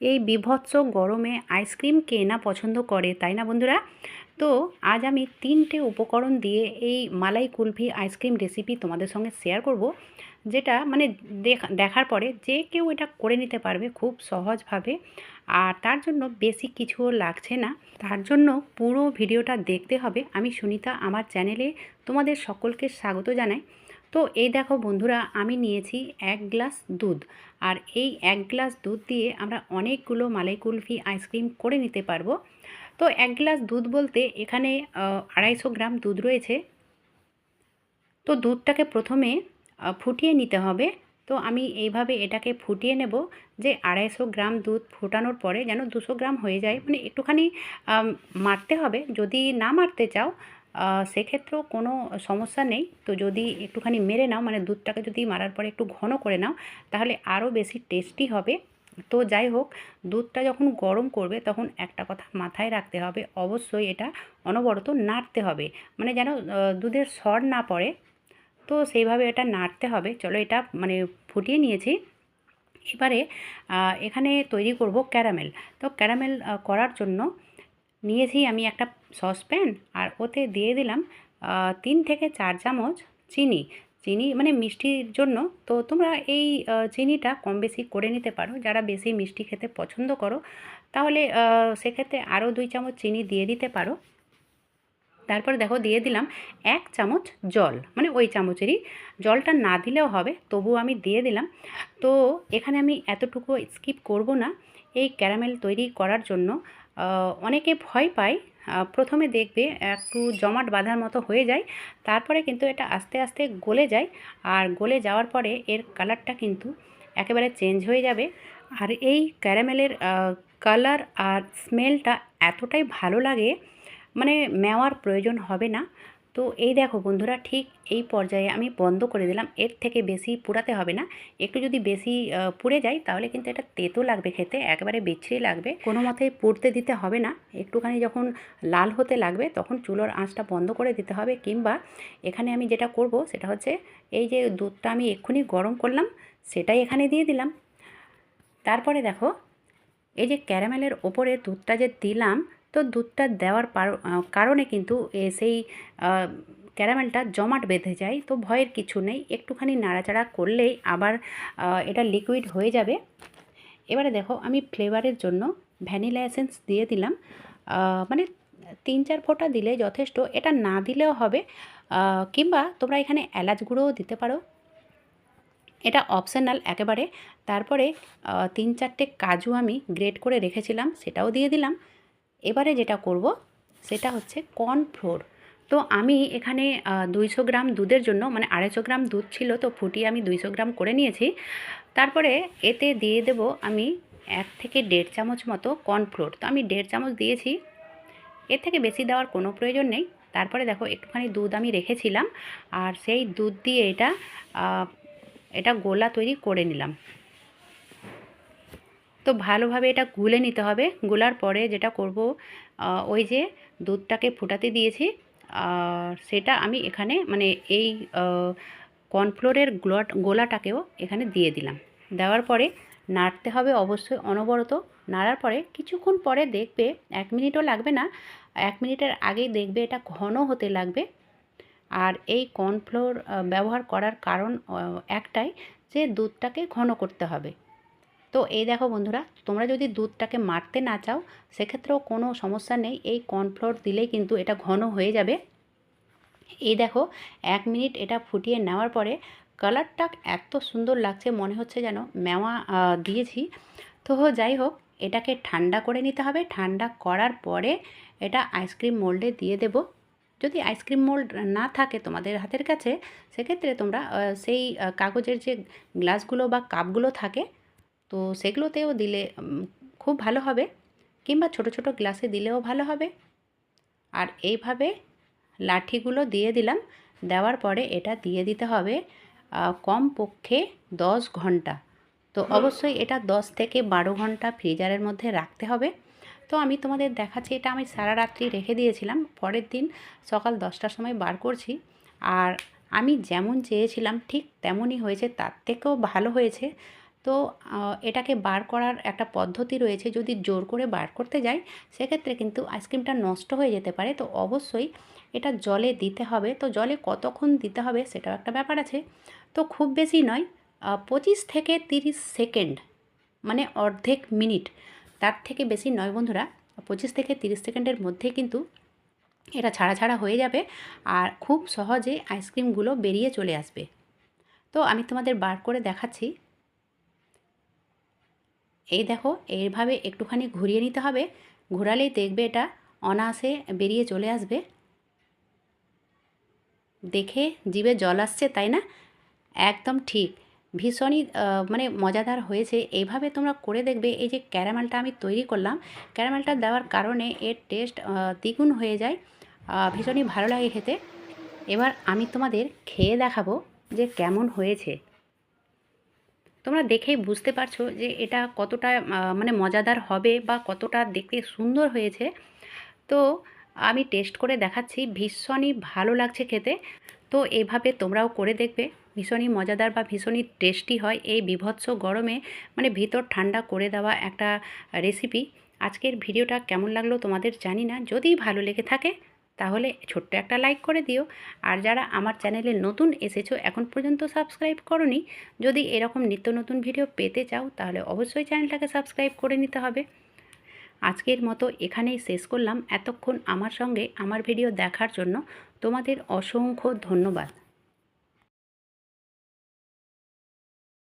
এই বিভৎস গরমে আইসক্রিম কে না পছন্দ করে, তাই না বন্ধুরা? তো আজ আমি তিনটে উপকরণ দিয়ে এই মালাই কুলফি আইসক্রিম রেসিপি তোমাদের সঙ্গে শেয়ার করব, যেটা মানে দেখ- দেখার পরে যে কেউ এটা করে নিতে পারবে খুব সহজভাবে। আর তার জন্য বেশি কিছুও লাগছে না। তার জন্য পুরো ভিডিওটা দেখতে হবে। আমি সুনিতা, আমার চ্যানেলে তোমাদের সকলকে স্বাগত জানাই। তো এই দেখো বন্ধুরা, আমি নিয়েছি এক গ্লাস দুধ। আর এই এক গ্লাস দুধ দিয়ে আমরা অনেকগুলো মালাই কুলফি আইসক্রিম করে নিতে পারব। তো এক গ্লাস দুধ বলতে এখানে আড়াইশো গ্রাম দুধ রয়েছে। তো দুধটাকে প্রথমে ফুটিয়ে নিতে হবে। তো আমি এইভাবে এটাকে ফুটিয়ে নেব যে আড়াইশো গ্রাম দুধ ফোটানোর পরে যেন দুশো গ্রাম হয়ে যায়। মানে একটুখানি মারতে হবে। যদি না মারতে চাও সেক্ষেত্রেও কোনো সমস্যা নেই। তো যদি একটুখানি মেরে নাও মানে দুধটাকে যদি মারার পরে একটু ঘন করে নাও, তাহলে আরও বেশি টেস্টি হবে। তো যাই হোক, দুধটা যখন গরম করবে, তখন একটা কথা মাথায় রাখতে হবে, অবশ্যই এটা অনবরত নাড়তে হবে। মানে যেন দুধের সর না পড়ে। তো সেইভাবে এটা নাড়তে হবে। চলো এটা মানে ফুটিয়ে নিয়েছি। এবারে এখানে তৈরি করব ক্যারামেল। তো ক্যারামেল করার জন্য নিয়েছি আমি একটা সসপ্যান আর ওতে দিয়ে দিলাম তিন থেকে চার চামচ চিনি। চিনি মানে মিষ্টির জন্য। তো তোমরা এই চিনিটা কম বেশি করে নিতে পারো। যারা বেশি মিষ্টি খেতে পছন্দ করো, তাহলে সেক্ষেত্রে আরও দুই চামচ চিনি দিয়ে দিতে পারো। তারপরে দেখো দিয়ে দিলাম এক চামচ জল। মানে ওই চামচেরই। জলটা না দিলেও হবে তবু আমি দিয়ে দিলাম। তো এখানে আমি এতটুকু স্কিপ করব না। এই ক্যারামেল তৈরি করার জন্য অনেকে ভয় পায়। প্রথমে দেখবে একটু জমাট বাঁধার মতো হয়ে যায়, তারপরে কিন্তু এটা আস্তে আস্তে গলে যায় আর গলে যাওয়ার পরে এর কালারটা কিন্তু একেবারে চেঞ্জ হয়ে যাবে। আর এই ক্যারামেলের কালার আর স্মেলটা এতটাই ভালো লাগে মানে মেওয়ার প্রয়োজন হবে না। তো এই দেখো বন্ধুরা, ঠিক এই পর্যায়ে আমি বন্ধ করে দিলাম। এর থেকে বেশি পুড়াতে হবে না। একটু যদি বেশি পুড়ে যায়, তাহলে কিন্তু এটা তেতো লাগবে খেতে, একবারে বিচ্ছিরি লাগবে। কোনো মতে পুড়তে দিতে হবে না। একটুখানি যখন লাল হতে লাগবে, তখন চুলোর আঁচটা বন্ধ করে দিতে হবে। কিংবা এখানে আমি যেটা করব, সেটা হচ্ছে এই যে দুধটা আমি এক্ষুনি গরম করলাম, সেটাই এখানে দিয়ে দিলাম। তারপরে দেখো, এই যে ক্যারামেলের ওপরে দুধটা যে দিলাম তো দুধটা দেওয়ার কারণে কিন্তু সেই ক্যারামেলটা জমাট বেঁধে যায়। তো ভয়ের কিছু নেই। একটুখানি নাড়াচাড়া করলেই আবার এটা লিকুইড হয়ে যাবে। এবারে দেখো, আমি ফ্লেভারের জন্য ভ্যানিলা এসেন্স দিয়ে দিলাম। মানে তিন চার ফোঁটা দিলে যথেষ্ট। এটা না দিলেও হবে। কিংবা তোমরা এখানে এলাচ গুঁড়োও দিতে পারো। এটা অপশনাল একেবারে। তারপরে তিন চারটে কাজু আমি গ্রেট করে রেখেছিলাম, সেটাও দিয়ে দিলাম। এবারে যেটা করব, সেটা হচ্ছে কর্নফ্লোর তো আমি এখানে দুইশো গ্রাম দুধের জন্য মানে আড়াইশো গ্রাম দুধ ছিল, তো ফুটিয়ে আমি দুইশো গ্রাম করে নিয়েছি। তারপরে এতে দিয়ে দেব আমি এক থেকে দেড় চামচ মতো কর্নফ্লোর তো আমি দেড় চামচ দিয়েছি, এর থেকে বেশি দেওয়ার কোনো প্রয়োজন নেই। তারপরে দেখো, একটুখানি দুধ আমি রেখেছিলাম, আর সেই দুধ দিয়ে এটা এটা গোলা তৈরি করে নিলাম। তো ভালোভাবে এটা গুলে নিতে হবে। গুলার পরে যেটা করব ওই যে দুধটাকে ফুটাতে দিয়েছি। সেটা আমি এখানে মানে এই কর্নফ্লোরের গোলা গোলাটাকেও এখানে দিয়ে দিলাম। দেওয়ার পরে নাড়তে হবে অবশ্যই অনবরত। নাড়ার পরে কিছুক্ষণ পরে দেখবে, এক মিনিটও লাগবে না, এক মিনিটের আগেই দেখবে এটা ঘন হতে লাগবে। আর এই কর্নফ্লোর ব্যবহার করার কারণ একটাই যে দুধটাকে ঘন করতে হবে। তো এই দেখো বন্ধুরা, তোমরা যদি দুধটাকে মারতে না চাও, সেক্ষেত্রেও কোনো সমস্যা নেই। এই কর্নফ্লোর দিলেই কিন্তু এটা ঘন হয়ে যাবে। এই দেখো, এক মিনিট এটা ফুটিয়ে নেওয়ার পরে কালারটা এত সুন্দর লাগছে, মনে হচ্ছে যেন মেওয়া দিয়েছি। তো যাই হোক, এটাকে ঠান্ডা করে নিতে হবে। ঠান্ডা করার পরে এটা আইসক্রিম মোল্ডে দিয়ে দেব। যদি আইসক্রিম মোল্ড না থাকে তোমাদের হাতের কাছে, সেক্ষেত্রে তোমরা সেই কাগজের যে গ্লাসগুলো বা কাপগুলো থাকে তো সেগুলোতেও দিলে খুব ভালো হবে। কিংবা ছোট ছোট গ্লাসে দিলেও ভালো হবে। আর এইভাবে লাঠিগুলো দিয়ে দিলাম। দেওয়ার পরে এটা দিয়ে দিতে হবে কম পক্ষে দশ ঘণ্টা। তো অবশ্যই এটা দশ থেকে বারো ঘণ্টা ফ্রিজারের মধ্যে রাখতে হবে। তো আমি তোমাদের দেখাচ্ছি এটা আমি সারা রাত্রি রেখে দিয়েছিলাম। পরের দিন সকাল দশটার সময় বার করছি। আর আমি যেমন চেয়েছিলাম ঠিক তেমনই হয়েছে। তার থেকেও ভালো হয়েছে। তো এটাকে বার করার একটা পদ্ধতি রয়েছে যদি জোর করে বার করতে যাই, সেক্ষেত্রে কিন্তু আইসক্রিমটা নষ্ট হয়ে যেতে পারে। তো অবশ্যই এটা জলে দিতে হবে। তো জলে কতক্ষণ দিতে হবে সেটাও একটা ব্যাপার আছে। তো খুব বেশি নয় পঁচিশ থেকে তিরিশ সেকেন্ড মানে অর্ধেক মিনিট, তার থেকে বেশি নয় বন্ধুরা। পঁচিশ থেকে তিরিশ সেকেন্ডের মধ্যে কিন্তু এটা ছাড়া ছাড়া হয়ে যাবে আর খুব সহজে আইসক্রিমগুলো বেরিয়ে চলে আসবে। তো আমি তোমাদের বার করে দেখাচ্ছি। এই দেখো, এইভাবে একটুখানি ঘুরিয়ে নিতে হবে। ঘোরালেই দেখবে এটা অনায়াসে বেরিয়ে চলে আসবে। দেখে জিভে জল আসছে, তাই না? একদম ঠিক। ভীষণই মানে মজাদার হয়েছে। এইভাবে তোমরা করে দেখবে, এই যে ক্যারামেলটা আমি তৈরি করলাম, ক্যারামেলটা দেওয়ার কারণে এর টেস্ট দ্বিগুণ হয়ে যায়। ভীষণই ভালো লাগে খেতে। এবার আমি তোমাদের খেয়ে দেখাবো যে কেমন হয়েছে। তোমরা দেখেই বুঝতে পারছ যে এটা কতটা মানে মজাদার হবে বা কতটা দেখতে সুন্দর হয়েছে। তো আমি টেস্ট করে দেখাচ্ছি, ভীষণই ভালো লাগছে খেতে। তো এভাবে তোমরাও করে দেখবে, ভীষণই মজাদার বা ভীষণই টেস্টি হয় এই বিভৎস গরমে মানে ভিতর ঠান্ডা করে দেওয়া একটা রেসিপি। আজকের ভিডিওটা কেমন লাগল তোমাদের জানি না, যদি ভালো লেগে থাকে তাহলে ছোট্ট একটা লাইক করে দিও। আর যারা আমার চ্যানেলে নতুন এসেছ, এখন পর্যন্ত সাবস্ক্রাইব করনি, যদি এরকম নিত্য নতুন ভিডিও পেতে চাও, তাহলে অবশ্যই চ্যানেলটাকে সাবস্ক্রাইব করে নিতে হবে। আজকের মতো এখানেই শেষ করলাম। এতক্ষণ আমার সঙ্গে আমার ভিডিও দেখার জন্য তোমাদের অসংখ্য ধন্যবাদ।